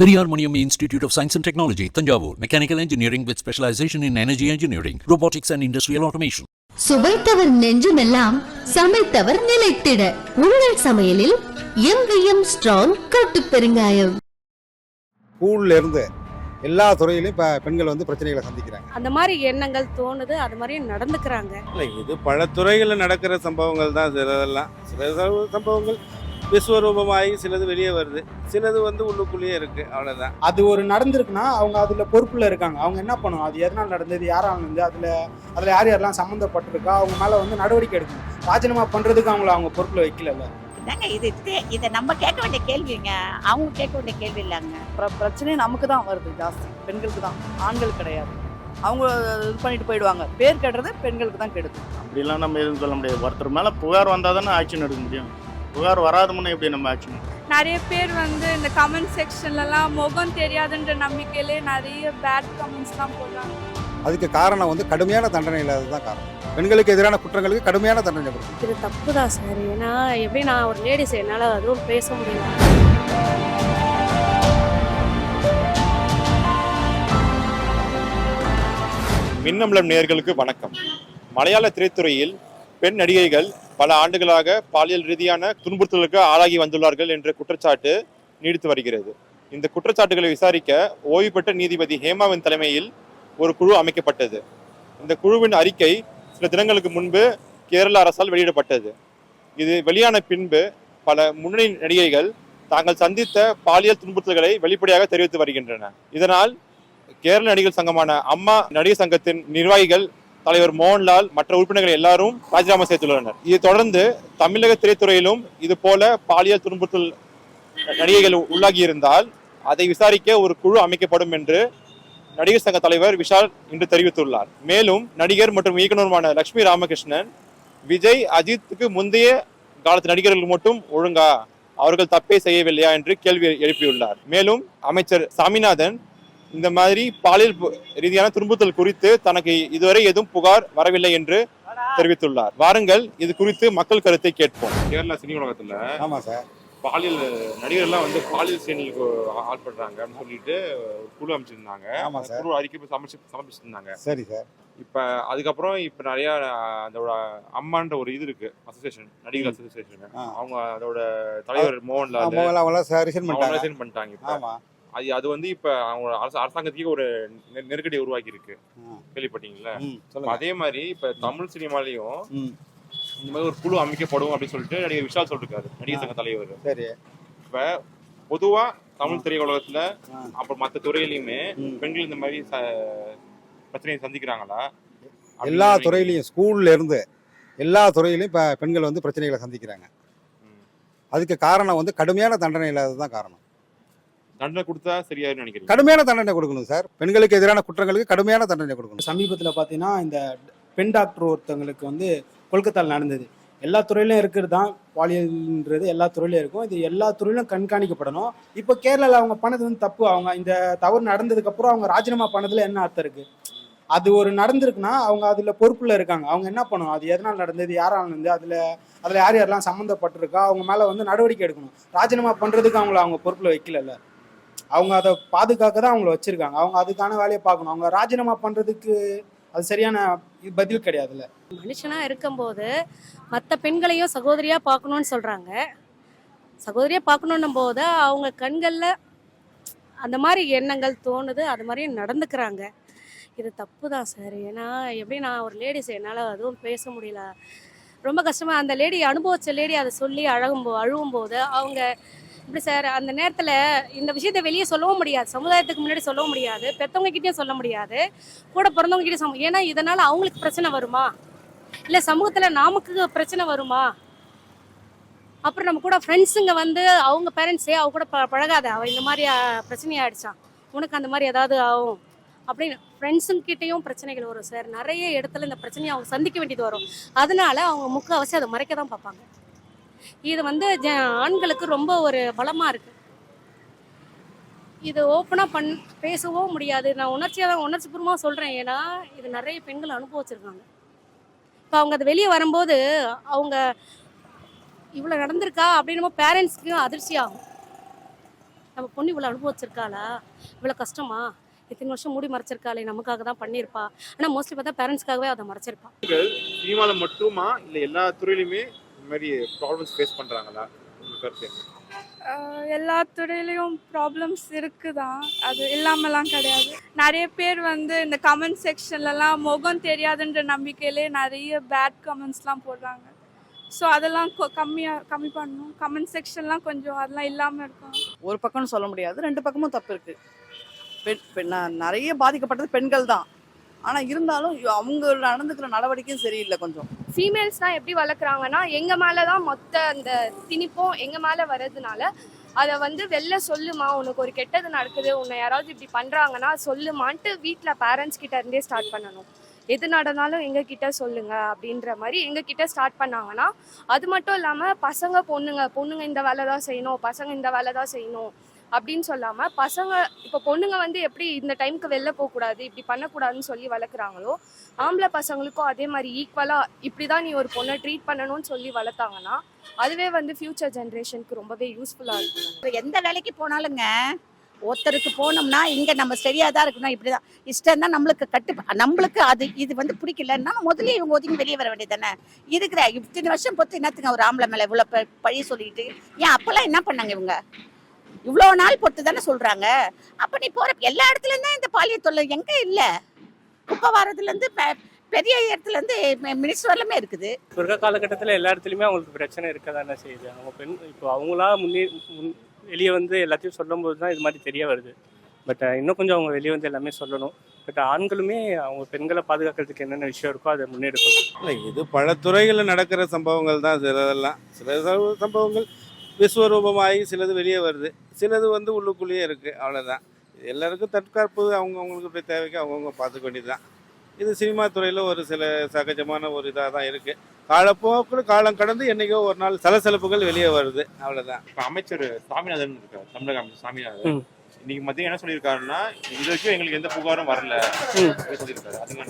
Periyar Maniam Institute of Science and Technology, Tanjavur. Mechanical engineering with specialization in energy engineering, robotics and industrial automation. சுவைத்தவர் நெஞ்சுமெல்லாம் சமைத்தவர் நிலைத்திட உங்கள் சமையலில் MVM strong கட்டு பெருங்காயம் ஸ்கூல்ல இருந்து எல்லா துறையிலும் இப்போ பெண்கள் வந்து பிரச்சனைகளை சந்திக்கிறாங்க அந்த மாதிரி எண்ணங்கள் தோணுது அது மாதிரி நடந்துக்கிறாங்க இல்லை இது பல துறைகளில் நடக்கிற சம்பவங்கள் தான் சிலதெல்லாம் சில சம்பவங்கள் விஸ்வரூபமாகி சிலது வெளியே வருது. சிலது வந்து உள்ளுக்குள்ளேயே இருக்கு. அவ்வளோதான் அது ஒரு நடந்திருக்குன்னா அவங்க அதுல பொறுப்புல இருக்காங்க. அவங்க என்ன பண்ணணும் அது எதனால் நடந்தது? யாரால நடந்தது அதுல அதுல யார் யாரெல்லாம் சம்மந்தப்பட்டிருக்கா அவங்க மேல வந்து நடவடிக்கை எடுக்கணும். ராஜினாமா பண்றதுக்கு அவங்கள அவங்க பொறுப்புல வைக்கல என்னங்க இது? இதை நம்ம கேட்க வேண்டிய கேள்விங்க அவங்க கேட்க வேண்டிய கேள்வி இல்லைங்க. பிர- பிரச்சனை நமக்கு தான் வருது ஜாஸ்தி. பெண்களுக்கு தான். ஆண்கள் கிடையாது. அவங்க இது பண்ணிட்டு போயிடுவாங்க. பேர் கெடுறது பெண்களுக்கு தான் கெடுது. அப்படிலாம் நம்ம எதுவும் சொல்ல முடியாது. ஒருத்தர் மேலே புகார் வந்தால் தானே ஆக்ஷன் எடுக்க முடியும். புகார் வராத முன்னே எப்படி நம்ம ஆக்ஷன் நிறைய பேர் வந்து இந்த கமெண்ட் செக்ஷன்லலாம் முகம் தெரியாதுன்ற நம்பிக்கையிலே நிறைய பேட் கமெண்ட்ஸ்லாம் போடுறாங்க. அதுக்கு காரணம் வந்து கடுமையான தண்டனை இல்லாதது தான் காரணம். பெண்களுக்கு எதிரான குற்றங்களுக்கு கடுமையான தண்டனை கொடுக்கணும் இது தப்பு தான் சார். ஏன்னா எப்படி நான் ஒரு லேடிஸ் என்னால் அதுவும் பேச முடியல. மின்னம்பலம் நேயர்களுக்கு வணக்கம். மலையாள திரைத்துறையில் பெண் நடிகைகள் பல ஆண்டுகளாக பாலியல் ரீதியான துன்புறுத்தலுக்கு ஆளாகி வந்துள்ளார்கள் என்ற குற்றச்சாட்டு நீடித்து வருகிறது. இந்த குற்றச்சாட்டுகளை விசாரிக்க ஓய்வு பெற்ற நீதிபதி ஹேமாவின் தலைமையில் ஒரு குழு அமைக்கப்பட்டது. இந்த குழுவின் அறிக்கை சில தினங்களுக்கு முன்பு கேரள அரசால் வெளியிடப்பட்டது. இது வெளியான பின்பு பல முன்னணி நடிகைகள் தாங்கள் சந்தித்த பாலியல் துன்புறுத்தல்களை வெளிப்படையாக தெரிவித்து வருகின்றன. இதனால் கேரள நடிகர் சங்கமான அம்மா நடிகர் சங்கத்தின் நிர்வாகிகள் தலைவர் மோகன்லால் மற்ற உறுப்பினர்கள் எல்லாரும் ராஜினாமா செய்துள்ளனர் இதை தொடர்ந்து தமிழக திரைத்துறையிலும் இது போல பாலியல் துன்புறுத்தல் நடிகைகள் உள்ளாகி இருந்தால் அதை விசாரிக்க ஒரு குழு அமைக்கப்படும் என்று நடிகர் சங்க தலைவர் விஷால் இன்று தெரிவித்துள்ளார். மேலும் நடிகர் மற்றும் இயக்குனருமான லட்சுமி ராமகிருஷ்ணன் விஜய் அஜித்துக்கு முந்தைய காலத்து நடிகர்கள் மட்டும் ஒழுங்கா அவர்கள் தப்பே செய்யவில்லையா என்று கேள்வி எழுப்பியுள்ளார். மேலும் அமைச்சர் சாமிநாதன் இந்த மாதிரி பாலியல் ரீதியான துன்புறுத்தல் குறித்து தனக்கு இதுவரை எதுவும் புகார் வரவில்லை என்று தெரிவித்துள்ளார். வாருங்கள் இது குறித்து மக்கள் கருத்தை கேட்போம். கேரளா சினி உலகத்துல ஆமாம் சார். பாலியல் நடிகர்லாம் வந்து பாலியல் செயலுக்கு ஆள்படுறாங்க அப்படின்னு சொல்லிட்டு குழு அமைச்சிருந்தாங்க. ஆமா சார். குழு அறிக்கை சமைச்சு சமர்ப்பிச்சிருந்தாங்க. சரி சார். இப்ப அதுக்கப்புறம் இப்ப நிறைய அதோட அம்மான்ற ஒரு இது இருக்கு. அசோசியேஷன் நடிகர் அசோசியேஷன். அவங்க அதோட தலைவர் மோகன்லால் அவங்களாம் ரிசைன் அவங்க பண்ணிட்டாங்க. ஆமாம் அது அது வந்து இப்ப அவங்க அரசு அரசாங்கத்துக்கு ஒரு நெருக்கடியை உருவாக்கி இருக்கு கேள்விப்பட்டீங்களா? அதே மாதிரி இப்ப தமிழ் சினிமாலையும் இந்த மாதிரி ஒரு குழு அமைக்கப்படும் அப்படின்னு சொல்லிட்டு நடிகர் விஷால் சொல்லிருக்காரு நடிகர் சங்க தலைவர். சரி. இப்ப பொதுவா தமிழ் திரையுலகத்துல. அப்புறம் மத்த துறையிலயுமே. பெண்கள் இந்த மாதிரி பிரச்சனையை சந்திக்கிறாங்களா? எல்லா? துறையிலையும் ஸ்கூல்ல இருந்து எல்லா துறையிலையும் இப்போ பெண்கள் வந்து பிரச்சனைகளை சந்திக்கிறாங்க. அதுக்கு காரணம் வந்து கடுமையான தண்டனை இல்லாதது தான் காரணம். தண்டனை கொடுத்தா சரியாயிருன்னு நினைக்கிறீங்க? கடுமையான தண்டனை கொடுக்கணும் சார். பெண்களுக்கு எதிரான குற்றங்களுக்கு கடுமையான தண்டனை கொடுக்கணும். சமீபத்தில் பார்த்தீங்கன்னா இந்த பெண் டாக்டர் ஒருத்தவங்களுக்கு வந்து கொல்கத்தாவில் நடந்தது. எல்லா துறையிலும் இருக்கிறது தான் பாலியல்ன்றது எல்லா துறையிலும் இருக்கும். இது எல்லா துறையிலும் கண்காணிக்கப்படணும். இப்போ கேரளாவில் அவங்க பண்ணது வந்து தப்பு. அவங்க இந்த தவறு நடந்ததுக்கு அப்புறம் அவங்க ராஜினாமா பண்ணதுல என்ன அர்த்தம் இருக்கு? அது ஒரு நடந்திருக்குன்னா அவங்க அதுல பொறுப்புல இருக்காங்க. அவங்க என்ன பண்ணணும்? அது எதனால் நடந்தது? யாரால நடந்தது? அதுல அதுல யார் யாரெல்லாம் சம்மந்தப்பட்டிருக்கா அவங்க மேல வந்து நடவடிக்கை எடுக்கணும். ராஜினாமா பண்றதுக்கு அவங்கள அவங்க பொறுப்புல வைக்கல அவங்க அதை பாதுகாக்க தான் அவங்கள வச்சிருக்காங்க. அவங்க அதுக்கான வேலையை பார்க்கணும். அவங்க ராஜினாமா பண்றதுக்கு அது சரியான பதில் கிடையாதுல்ல. மனுஷனா இருக்கும்போது மற்ற பெண்களையும் சகோதரியா பார்க்கணும்னு சொல்றாங்க. சகோதரியா பார்க்கணுன்னும் போது அவங்க கண்களில் அந்த மாதிரி எண்ணங்கள் தோணுது அது மாதிரி நடந்துக்கிறாங்க. இது தப்பு தான் சார். ஏன்னா எப்படி நான் ஒரு லேடிஸ் என்னால் அதுவும் பேச முடியல. ரொம்ப கஷ்டமாக அந்த லேடி அனுபவிச்ச லேடி அதை சொல்லி அழகும்போ அழுவும் போது அவங்க இப்படி சார் அந்த நேரத்தில் இந்த விஷயத்தை வெளியே சொல்லவும் முடியாது. சமுதாயத்துக்கு முன்னாடி சொல்லவும் முடியாது. பெற்றவங்ககிட்டயும் சொல்ல முடியாது. கூட பிறந்தவங்ககிட்டயும் சொல்ல ஏன்னா இதனால் அவங்களுக்கு பிரச்சனை வருமா? இல்லை சமூகத்தில் நமக்கு பிரச்சனை வருமா? அப்புறம் நம்ம கூட ஃப்ரெண்ட்ஸுங்க வந்து அவங்க பேரண்ட்ஸே அவ கூட ப பழகாத. அவள் இந்த மாதிரி அஹ், பிரச்சனையாயிடுச்சான் உனக்கு அந்த மாதிரி ஏதாவது ஆகும்? அப்படின்னு ஃப்ரெண்ட்ஸுங்கிட்டையும் பிரச்சனைகள் வரும் சார். நிறைய இடத்துல இந்த பிரச்சனையை அவங்க சந்திக்க வேண்டியது வரும். அதனால அவங்க முக்கால்வாசி அதை மறைக்க தான் பார்ப்பாங்க. இது வந்து ஜ ஆண்களுக்கு ரொம்ப ஒரு பலமாக இருக்குது இது ஓப்பனாக பண் பேசவும் முடியாது. நான் உணர்ச்சியாக தான் உணர்ச்சிபூர்வமாக சொல்கிறேன் ஏன்னா இது நிறைய பெண்கள் அனுபவிச்சிருக்காங்க. இப்போ அவங்க அது வெளியே வரும்போது அவங்க இவ்வளோ நடந்திருக்கா அப்படின்னு நம்ம பேரண்ட்ஸ்க்கு அதிர்ச்சி ஆகும். நம்ம பொண்ணு இவ்வளோ அனுபவிச்சிருக்காளா? இவ்வளோ கஷ்டமா? இத்தனை வருஷம் மூடி மறைச்சிருக்காளே நமக்காக தான் பண்ணியிருப்பா. ஆனால் மோஸ்ட்லி பார்த்தா பேரண்ட்ஸ்க்காகவே அதை மறைச்சிருப்பா. சினிமாவில் மட்டுமா இல்லை எல்லா துறையிலுமே மாதிரி ப்ராப்ளம்ஸ் ஃபேஸ் பண்ணுறாங்களா கருத்து? எல்லா துறையிலையும் ப்ராப்ளம்ஸ் இருக்குதான் அது இல்லாமலாம் கிடையாது. நிறைய பேர் வந்து இந்த கமெண்ட் செக்ஷன்லலாம் முகம் தெரியாதுன்ற நம்பிக்கையிலே நிறைய பேட் கமெண்ட்ஸ்லாம் போடுறாங்க. ஸோ அதெல்லாம் கொ- கம்மியா கம்மி பண்ணணும். கமெண்ட் செக்ஷன்லாம் கொஞ்சம் அதெல்லாம் இல்லாமல் இருக்கும். ஒரு பக்கம்னு சொல்ல முடியாது. ரெண்டு பக்கமும் தப்பு இருக்கு. பெண் பெண் நிறைய பாதிக்கப்பட்டது பெண்கள் தான். ஆனால் இருந்தாலும் அவங்க நடந்துக்கிற நடவடிக்கையும் சரியில்லை கொஞ்சம். ஃபீமேல்ஸ்னால் எப்படி வளர்க்குறாங்கன்னா எங்கள் மேலே தான் மொத்த அந்த திணிப்பும் எங்கள் மேலே வர்றதுனால அதை வந்து வெளில சொல்லுமா உனக்கு ஒரு கெட்டது நடக்குது உன்னை யாராவது இப்படி பண்ணுறாங்கன்னா சொல்லுமான்ட்டு வீட்டில் பேரண்ட்ஸ் கிட்ட இருந்தே ஸ்டார்ட் பண்ணணும். எது நடந்தாலும் எங்க கிட்ட சொல்லுங்க அப்படின்ற மாதிரி எங்க கிட்ட ஸ்டார்ட் பண்ணாங்கன்னா அது மட்டும் இல்லாம பசங்க பொண்ணுங்க பொண்ணுங்க இந்த வேலை தான் செய்யணும் பசங்க இந்த வேலை தான் செய்யணும் அப்படின்னு சொல்லாம பசங்க இப்போ பொண்ணுங்க வந்து எப்படி இந்த டைம்க்கு வெளில போகக்கூடாது இப்படி பண்ணக்கூடாதுன்னு சொல்லி வளர்க்குறாங்களோ ஆம்பளை பசங்களுக்கும் அதே மாதிரி ஈக்குவலா இப்படிதான் நீ ஒரு பொண்ணை ட்ரீட் பண்ணணும்னு சொல்லி வளர்த்தாங்கன்னா அதுவே வந்து ஃப்யூச்சர் ஜென்ரேஷனுக்கு ரொம்பவே யூஸ்ஃபுல்லா இருக்கும். இப்போ எந்த வேலைக்கு போனாலுங்க ஒருத்தருக்கு போனோம்னா இங்கே நம்ம சரியாக தான் இருக்கணும் இப்படிதான். இஷ்டம் தான் நம்மளுக்கு கட்டு நம்மளுக்கு அது இது வந்து பிடிக்கலன்னா முதல்ல இவங்க ஒதுங்கி வெளியே வர வேண்டியதானே இருக்கிற இத்தனை வருஷம் பொறுத்து என்னத்துங்க ஒரு ஆம்பளை மேலே இவ்வளோ பழி சொல்லிட்டு ஏன் அப்போல்லாம் என்ன பண்ணாங்க இவங்க? இவ்வளோ நாள் பொறுத்து தானே சொல்றாங்க. அப்ப நீ போற எல்லா இடத்துல தான் இந்த பாலியல் தொல்லை எங்க இல்ல? குப்பை வாரத்துல இருந்து பெ- பெரிய இடத்துல இருந்து மினிஸ்டர் வரலுமே இருக்குது. இப்போ இருக்க காலகட்டத்தில் எல்லா இடத்துலையுமே அவங்களுக்கு பிரச்சனை இருக்க தானே செய்யுது. அவங்க பெண் இப்போ அவங்களா முன்னே முன் வெளியே வந்து எல்லாத்தையும் சொல்லும்போது தான் இது மாதிரி தெரிய வருது. பட் இன்னும் கொஞ்சம் அவங்க வெளியே வந்து எல்லாமே சொல்லணும். பட் ஆண்களுமே அவங்க பெண்களை பாதுகாக்கிறதுக்கு என்னென்ன விஷயம் இருக்கோ அதை முன்னெடுக்கணும். இல்லை இது பல துறைகளில் நடக்கிற சம்பவங்கள் தான் சிலதெல்லாம். சில சம்பவங்கள் விஸ்வரூபமாகி சிலது வெளியே வருது. சிலது வந்து உள்ளுக்குள்ளேயே இருக்குது அவ்வளோதான் இது எல்லாருக்கும் தற்காப்பு அவங்க அவங்களுக்கு தேவைக்கு அவங்கவுங்க பார்த்துக்க வேண்டியது தான் இது சினிமா துறையில் ஒரு சில சகஜமான ஒரு இதாக தான் இருக்குது காலப்போக்கில் காலம் கடந்து என்னைக்கோ ஒரு நாள் சலசலப்புகள் வெளியே வருது. அவ்வளோதான் இப்போ அமைச்சர் சாமிநாதன் இருக்கார். தமிழக அமைச்சர் சாமிநாதன். இன்னைக்கு மத்தியம் என்ன சொல்லியிருக்காருன்னா இது வரைக்கும் எங்களுக்கு எந்த புகாரும் வரல. சொல்லியிருக்காரு. அதுங்க.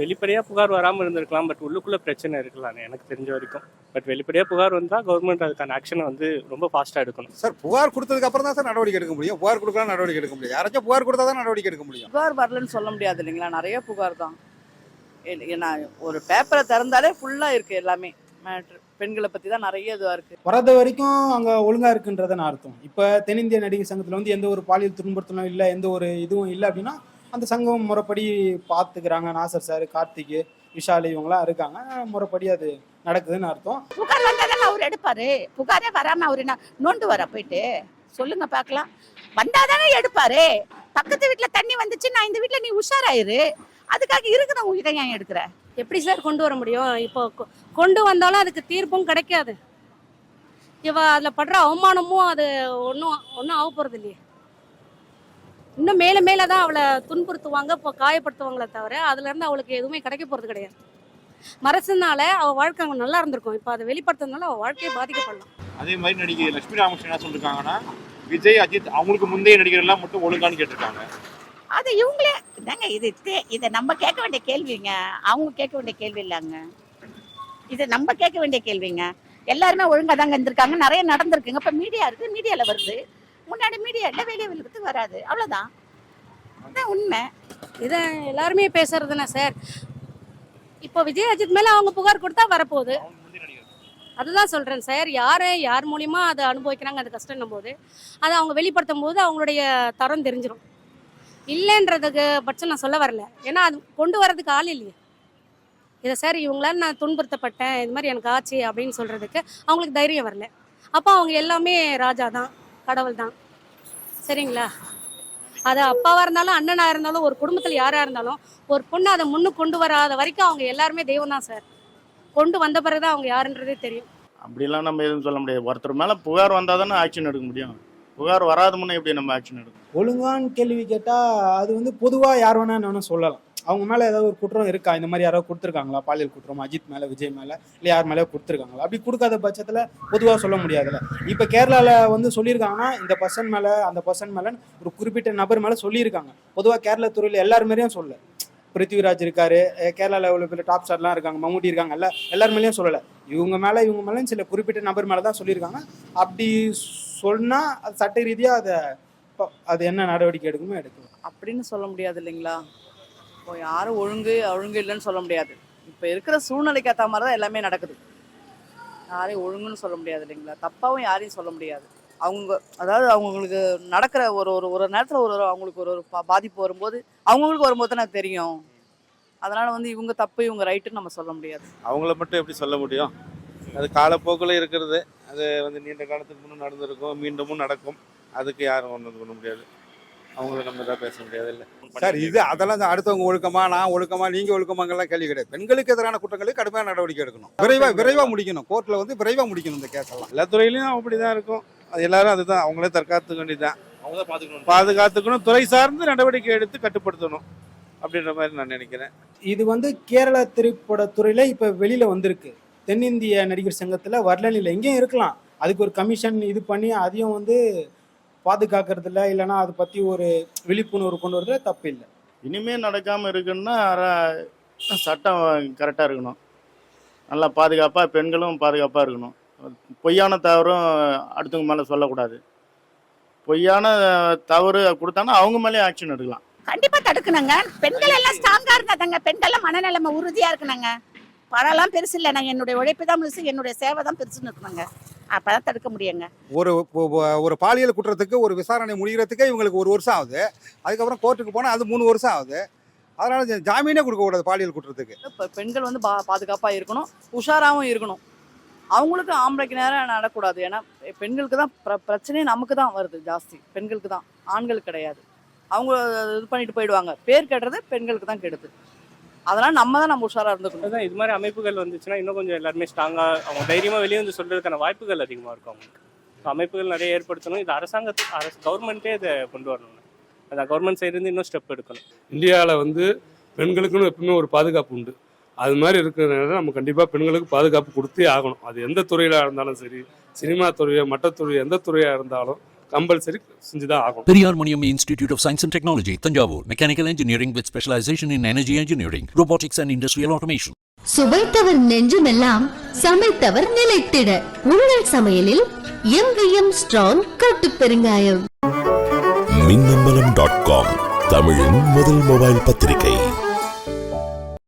வெளிப்படையாக புகார் வராமல் இருந்திருக்கலாம் பட் உள்ளுக்குள்ளே பிரச்சனை இருக்கலாம் எனக்கு தெரிஞ்ச வரைக்கும். பட் வெளிப்படையாக புகார் வந்தால் கவர்மெண்ட் அதுக்கான ஆக்ஷனை வந்து ரொம்ப ஃபாஸ்ட்டாக எடுக்கணும். சார் புகார் கொடுத்ததுக்கு அப்புறம் தான் சார் நடவடிக்கை எடுக்க முடியும். புகார் கொடுக்கலாம் நடவடிக்கை எடுக்க முடியும் யாராச்சும் புகார் கொடுத்தா தான் நடவடிக்கை எடுக்க முடியும். புகார் வரலன்னு சொல்ல முடியாது இல்லைங்களா? நிறைய புகார் தான். ஏன்னா ஒரு பேப்பரை திறந்தாலே ஃபுல்லாக இருக்கு எல்லாமே. மேட்ரு பெண்களை பற்றி தான் நிறைய இதுவாக இருக்கு. வர்றது வரைக்கும் அங்கே ஒழுங்காக இருக்குன்றதை நான் அர்த்தம். இப்போ தென்னிந்திய நடிகர் சங்கத்தில் வந்து எந்த ஒரு பாலியல் துன்புறுத்தலும் இல்லை எந்த ஒரு இதுவும் இல்லை அப்படின்னா அந்த சங்கம் முறைப்படி பார்த்துக்கிறாங்க நாசர் சார் கார்த்திக் விஷால் இவங்களாம் இருக்காங்க. முறைப்படி அது நடக்குதுன்னு அர்த்தம். புகார் வந்தாதானே அவர் எடுப்பாரு? புகாரே வராம அவரு என்ன நோண்டு வர போயிட்டு? சொல்லுங்க பார்க்கலாம் வந்தாதானே எடுப்பாரு? பக்கத்து வீட்டுல தண்ணி வந்துச்சு நான் இந்த வீட்டுல நீ உஷாராயிரு. அதுக்காக இருக்கிற உயிரை ஏன் எடுக்கிற? எப்படி சார் கொண்டு வர முடியும்? இப்போ கொ- கொண்டு வந்தாலும் அதுக்கு தீர்ப்பும் கிடைக்காது. இவ அதில் படுற அவமானமும் அது ஒன்றும் ஒன்றும் ஆக போகிறது இல்லையே. இன்னும் மேலே மேலே தான் அவளை துன்புறுத்துவாங்க இப்போ காயப்படுத்துவாங்களே தவிர அதுலேருந்து அவளுக்கு எதுவுமே கிடைக்க போகிறது கிடையாது. மறைச்சதுனால அவள் வாழ்க்கை அங்கே நல்லா இருந்திருக்கும். இப்போ அதை வெளிப்படுத்துறதுனால அவள் வாழ்க்கையை பாதிக்கப்படலாம். அதே மாதிரி நடிகை லட்சுமி ராமகிருஷ்ணன் என்ன சொல்லிருக்காங்கன்னா விஜய் அஜித் அவங்களுக்கு முந்தைய நடிகர் எல்லாம் மட்டும் ஒழுங்கான்னு கேட்டிருக்காங்க. அது இவங்களே தாங்க இது இதை நம்ம கேட்க வேண்டிய கேள்விங்க. அவங்க கேட்க வேண்டிய கேள்வி இல்லைங்க. இது நம்ம கேட்க வேண்டிய கேள்விங்க. எல்லாருமே ஒழுங்கா தாங்க இருந்திருக்காங்க. நிறைய நடந்திருக்குங்க. இப்ப மீடியா இருக்கு மீடியால வருது. முன்னாடி மீடியா வெளியே விழுத்து வராது. அவ்வளோதான் அதான் உண்மை. இதை எல்லாருமே பேசுறதுனா சார்? இப்போ விஜய் அஜித் மேலே அவங்க புகார் கொடுத்தா வரப்போகுது. அதுதான் சொல்கிறேன் சார். யார் யார் மூலிமா அதை அனுபவிக்கிறாங்க அது கஷ்டம் போது அதை அவங்க வெளிப்படுத்தும் போது அவங்களுடைய தரம் தெரிஞ்சிடும் இல்லைன்றதுக்கு பட்சம் நான் சொல்ல வரல. ஏன்னா அது கொண்டு வரதுக்கு ஆள் இல்லையே. இதை சார் இவங்களால நான் துன்புறுத்தப்பட்டேன் இது மாதிரி எனக்கு ஆச்சு அப்படின்னு சொல்கிறதுக்கு அவங்களுக்கு தைரியம் வரல. அப்போ அவங்க எல்லாமே ராஜா தான் கடவுள் தான் சரிங்களா? அது அப்பாவாக இருந்தாலும் அண்ணனாக இருந்தாலும் ஒரு குடும்பத்தில் யாராக இருந்தாலும் ஒரு பொண்ணு அதை முன்னுக்கு கொண்டு வராத வரைக்கும் அவங்க எல்லாருமே தெய்வம் தான் சார். கொண்டு வந்த பிறகு தான் அவங்க யாருன்றதே தெரியும். அப்படிலாம் நம்ம எதுவும் சொல்ல முடியாது. ஒருத்தர் மேலே புகார் வந்தால் தானே ஆக்ஷன் எடுக்க முடியும். புகார் வராத முன்னே எப்படி நம்ம ஆக்ஷன் எடுக்கணும்? ஒழுங்கான்னு கேள்வி கேட்டால் அது வந்து பொதுவாக யார் வேணா சொல்லலாம். அவங்க மேலே ஏதாவது ஒரு குற்றம் இருக்கா? இந்த மாதிரி யாராவது கொடுத்துருக்காங்களா? பாலியல் குற்றம் அஜித் மேலே விஜய் மேலே இல்லை யார் மேலே கொடுத்துருக்காங்களா? அப்படி கொடுக்காத பட்சத்தில் பொதுவாக சொல்ல முடியாதுல்ல. இப்போ கேரளாவில் வந்து சொல்லியிருக்காங்கன்னா இந்த பர்சன் மேலே அந்த பர்சன் மேலே ஒரு குறிப்பிட்ட நபர் மேலே சொல்லியிருக்காங்க. பொதுவாக கேரள துறையில் எல்லார் மேலேயும் சொல்ல பிருத்திவிராஜ் இருக்காரு கேரளாவில் கேரளா பெரிய டாப் ஸ்டார்லாம் இருக்காங்க மம்முட்டி இருக்காங்க எல்லா எல்லார் மேலேயும் சொல்லலை. இவங்க மேலே இவங்க மேலே சில குறிப்பிட்ட நபர் மேலே தான் சொல்லியிருக்காங்க. அப்படி சொன்னால் அது சட்ட ரீதியாக அதை அது என்ன நடவடிக்கை எடுக்குமோ எடுக்கும் அப்படின்னு சொல்ல முடியாது இல்லைங்களா? இப்போ யாரும் ஒழுங்கு ஒழுங்கு இல்லைன்னு சொல்ல முடியாது. இப்போ இருக்கிற சூழ்நிலைக்கு ஏற்ற மாதிரி தான் எல்லாமே நடக்குது. யாரையும் ஒழுங்குன்னு சொல்ல முடியாது இல்லைங்களா? தப்பாகவும் யாரையும் சொல்ல முடியாது. அவங்க அதாவது அவங்களுக்கு நடக்கிற ஒரு ஒரு ஒரு நேரத்தில் ஒரு ஒரு அவங்களுக்கு ஒரு ஒரு பா- பாதிப்பு வரும்போது அவங்களுக்கு வரும்போது தான் தெரியும். அதனால் வந்து இவங்க தப்பு இவங்க ரைட்டுன்னு நம்ம சொல்ல முடியாது. அவங்கள மட்டும் எப்படி சொல்ல முடியும்? அது காலப்போக்கில் இருக்கிறது. அது வந்து நீண்ட காலத்துக்கு முன்னும் நடந்திருக்கும் மீண்டும் நடக்கும். அதுக்கு யாரும் ஒன்றும் பண்ண முடியாது. அவங்கள நம்ம தான் பேச முடியாது இல்லை சார் இது அதெல்லாம் தான் அடுத்தவங்க ஒழுக்கமா நான் ஒழுக்கமா நீங்க ஒழுக்கமாங்கலாம் கேள்வி கிடையாது. பெண்களுக்கு எதிரான குற்றங்களுக்கு கடுமையான நடவடிக்கை எடுக்கணும். விரைவா விரைவா முடிக்கணும். கோர்ட்ல வந்து விரைவா முடிக்கணும் இந்த கேஸ் எல்லாம் எல்லா துறையிலையும் அப்படி தான் இருக்கும். அது எல்லாரும் அதுதான். அவங்களே தற்காத்துக்க வேண்டியதுதான். அவங்க தான் பாத்துக்கணும். பாதுகாத்துக்கணும். துறை சார்ந்து நடவடிக்கை எடுத்து கட்டுப்படுத்தணும். அப்படின்ற மாதிரி நான் நினைக்கிறேன். இது வந்து கேரள திரைப்படத்துறையில் இப்போ வெளியில் வந்திருக்கு. தென்னிந்திய நடிகர் சங்கத்தில் வரலனில் எங்கேயும் இருக்கலாம். அதுக்கு ஒரு கமிஷன் இது பண்ணி அதையும் வந்து பாதுகாக்கிறதுல இல்லைன்னா அதை பற்றி ஒரு விழிப்புணர்வு கொண்டு வரதுல தப்பு இல்லை. இனிமே நடக்காமல் இருக்குன்னா சட்டம் கரெக்டாக இருக்கணும். நல்லா பாதுகாப்பாக பெண்களும் பாதுகாப்பாக இருக்கணும். பொய்யான தவறும் அடுத்தவங்க மேலே சொல்லக்கூடாது. பொய்யான தவறு கொடுத்தாங்கன்னா அவங்க மேலேயே ஆக்ஷன் எடுக்கலாம். கண்டிப்பா தடுக்கணுங்க. பெண்கள் எல்லாம் ஸ்ட்ராங்கா இருந்தாங்க பெண்கள் மனநிலைமை உறுதியா இருக்கணுங்க. பணம்லாம் பெருசு இல்லை. நான் என்னுடைய உழைப்பு தான் பெருசு என்னுடைய சேவை தான் பெருசுன்னு இருக்கணுங்க. அப்பதான் தடுக்க முடியுங்க. ஒரு ஒரு பாலியல் குற்றத்துக்கு ஒரு விசாரணை முடிகிறதுக்கே இவங்களுக்கு ஒரு வருஷம் ஆகுது. அதுக்கப்புறம் கோர்ட்டுக்கு போனால் அது மூணு வருஷம் ஆகுது. அதனால ஜாமீனே கொடுக்க கூடாது பாலியல் குற்றத்துக்கு. இப்போ பெண்கள் வந்து பா பாதுகாப்பாக இருக்கணும். உஷாராகவும் இருக்கணும். அவங்களுக்கு ஆம்பளைக்கு நேரம் நடக்கூடாது. ஏன்னா பெண்களுக்கு தான் பிர பிரச்சனையே நமக்கு தான் வருது ஜாஸ்தி. பெண்களுக்கு தான். ஆண்களுக்கு கிடையாது. அவங்க இது பண்ணிட்டு போயிடுவாங்க. பேர் கெடுறது பெண்களுக்கு தான் கெடுது. அதனால நம்ம தான் நம்ம உஷாராக இருந்துக்கணும். அதுதான் இது மாதிரி அமைப்புகள் வந்துச்சுன்னா இன்னும் கொஞ்சம் எல்லாருமே ஸ்ட்ராங்காக அவங்க தைரியமாக வெளியே வந்து சொல்றதுக்கான வாய்ப்புகள் அதிகமாக இருக்கும் அவங்களுக்கு. அமைப்புகள் நிறைய ஏற்படுத்தணும். இது அரசாங்கத்து அரசு கவர்மெண்ட்டே இதை கொண்டு வரணும். அந்த கவர்மெண்ட் சைடுலேருந்து இன்னும் ஸ்டெப் எடுக்கணும். இந்தியாவில் வந்து பெண்களுக்குன்னு எப்பவுமே ஒரு பாதுகாப்பு உண்டு. அது மாதிரி இருக்கிறதுனால நம்ம கண்டிப்பாக பெண்களுக்கு பாதுகாப்பு கொடுத்தே ஆகணும். அது எந்த துறையில இருந்தாலும் சரி சினிமா துறையோ மற்ற துறை எந்த துறையாக இருந்தாலும் கம்பல்சரி செஞ்சு தான் ஆகணும் Periyar Maniam Institute of Science and Technology, Tanjavur. Mechanical engineering with specialization in energy engineering, robotics and industrial automation. சுவைத்தவர் நெஞ்சுமெல்லாம் சமைத்தவர் நிலைத்திட உங்கள் சமையலில் எம்விஎம் ஸ்ட்ராங் கட்டு பெருங்காயம் மின்னம்பலம் டாட் காம் தமிழின் முதல் மொபைல் பத்திரிகை